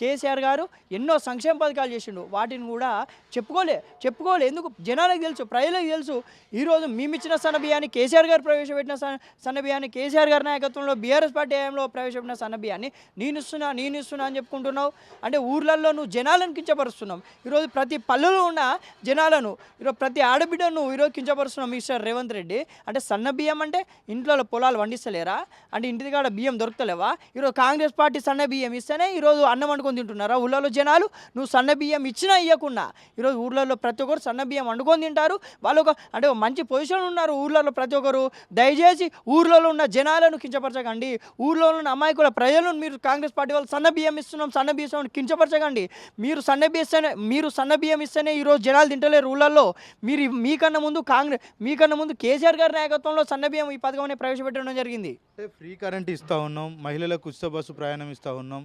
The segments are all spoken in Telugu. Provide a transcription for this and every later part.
కేసీఆర్ గారు ఎన్నో సంక్షేమ పథకాలు చేసిండు. వాటిని కూడా చెప్పుకోలే చెప్పుకోలే. ఎందుకు? జనాలకు తెలుసు ప్రజలకు తెలుసు. ఈరోజు మేమిచ్చిన సన్న బియ్యాన్ని కేసీఆర్ గారు ప్రవేశపెట్టిన సన్న బియ్యాన్ని కేసీఆర్ గారి నాయకత్వంలో బీఆర్ఎస్ పార్టీ హయాంలో ప్రవేశపెట్టిన సన్న బియ్యాన్ని నేను ఇస్తున్నా నేను ఇస్తున్నా అని చెప్పుకుంటున్నావు. అంటే ఊర్లలో నువ్వు జనాలను కించపరుస్తున్నావు. ఈరోజు ప్రతి పల్లెలో ఉన్న జనాలను ఈరోజు ప్రతి ఆడబిడ్డను ఈరోజు కించపరుస్తున్నావు మిస్టర్ రేవంత్ రెడ్డి. అంటే సన్న బియ్యం అంటే ఇంట్లో పొలాలు వండిస్తలేరా? అంటే ఇంటి కాడ బియ్యం దొరకలేవా? ఈరోజు కాంగ్రెస్ పార్టీ సన్న బియ్యం ఇస్తేనే ఈరోజు అన్నం వండుకొని తింటున్నారా? ఊళ్ళలో జనాలు నువ్వు సన్న బియ్యం ఇచ్చినా ఇవ్వకుండా ఈరోజు ఊళ్ళలో ప్రతి ఒక్కరు సన్న బియ్యం వండుకొని తింటారు. వాళ్ళు ఒక అంటే మంచి పొజిషన్ ఉన్నారు ఊళ్ళలో ప్రతి ఒక్కరు. దయచేసి ఊర్లలో ఉన్న జనాలను కించపరచకండి. ఊర్లో ఉన్న అమాయకుల ప్రజలను మీరు కాంగ్రెస్ పార్టీ వాళ్ళు సన్న బియ్యం ఇస్తున్నాం సన్న బియ్యం కించపరచకండి. మీరు సన్న బియ్యస్తేనే మీరు సన్న బియ్యం ఇస్తేనే ఈరోజు జనాలు తింటలేరు ఊళ్ళల్లో. మీరు మీకన్నా ముందు కాంగ్రెస్ మీకన్నా ముందు కేసీఆర్ గారి నాయకత్వంలో సన్న బియ్యం ఈ పథకం ప్రవేశపెట్టడం జరిగింది. అంటే ఫ్రీ కరెంట్ ఇస్తూ ఉన్నాం మహిళలకు ఉచిత బస్సు ప్రయాణం ఇస్తూ ఉన్నాం.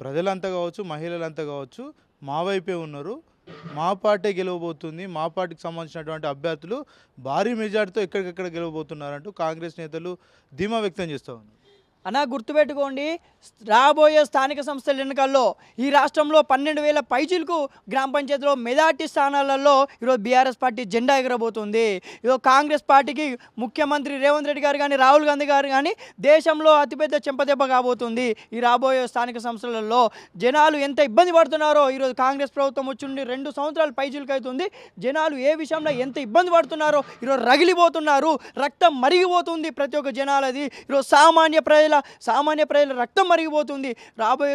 ప్రజలంతా కావచ్చు మహిళలంతా కావచ్చు మా వైపే ఉన్నారు. మా పార్టీ గెలవబోతుంది. మా పార్టీకి సంబంధించినటువంటి అభ్యర్థులు భారీ మెజార్టీతో ఎక్కడికెక్కడ గెలవబోతున్నారంటూ కాంగ్రెస్ నేతలు ధీమా వ్యక్తం చేస్తూ ఉన్నారు. అన్నా గుర్తుపెట్టుకోండి రాబోయే స్థానిక సంస్థల ఎన్నికల్లో ఈ రాష్ట్రంలో పన్నెండు వేల పైచీలకు గ్రామ పంచాయతీలో మెజార్టీ స్థానాలలో ఈరోజు బీఆర్ఎస్ పార్టీ జెండా ఎగరబోతుంది. ఈరోజు కాంగ్రెస్ పార్టీకి ముఖ్యమంత్రి రేవంత్ రెడ్డి గారు కానీ రాహుల్ గాంధీ గారు కానీ దేశంలో అతిపెద్ద చెంపదెబ్బ కాబోతుంది ఈ రాబోయే స్థానిక సంస్థలలో. జనాలు ఎంత ఇబ్బంది పడుతున్నారో ఈరోజు కాంగ్రెస్ ప్రభుత్వం వచ్చి రెండు సంవత్సరాలు పైచీలకు అవుతుంది. జనాలు ఏ విషయంలో ఎంత ఇబ్బంది పడుతున్నారో ఈరోజు రగిలిపోతున్నారు. రక్తం మరిగిపోతుంది ప్రతి ఒక్క జనాలది. ఈరోజు సామాన్య ప్రజల సామాన్య ప్రజల రక్తం మరిగిపోతుంది. రాబోయే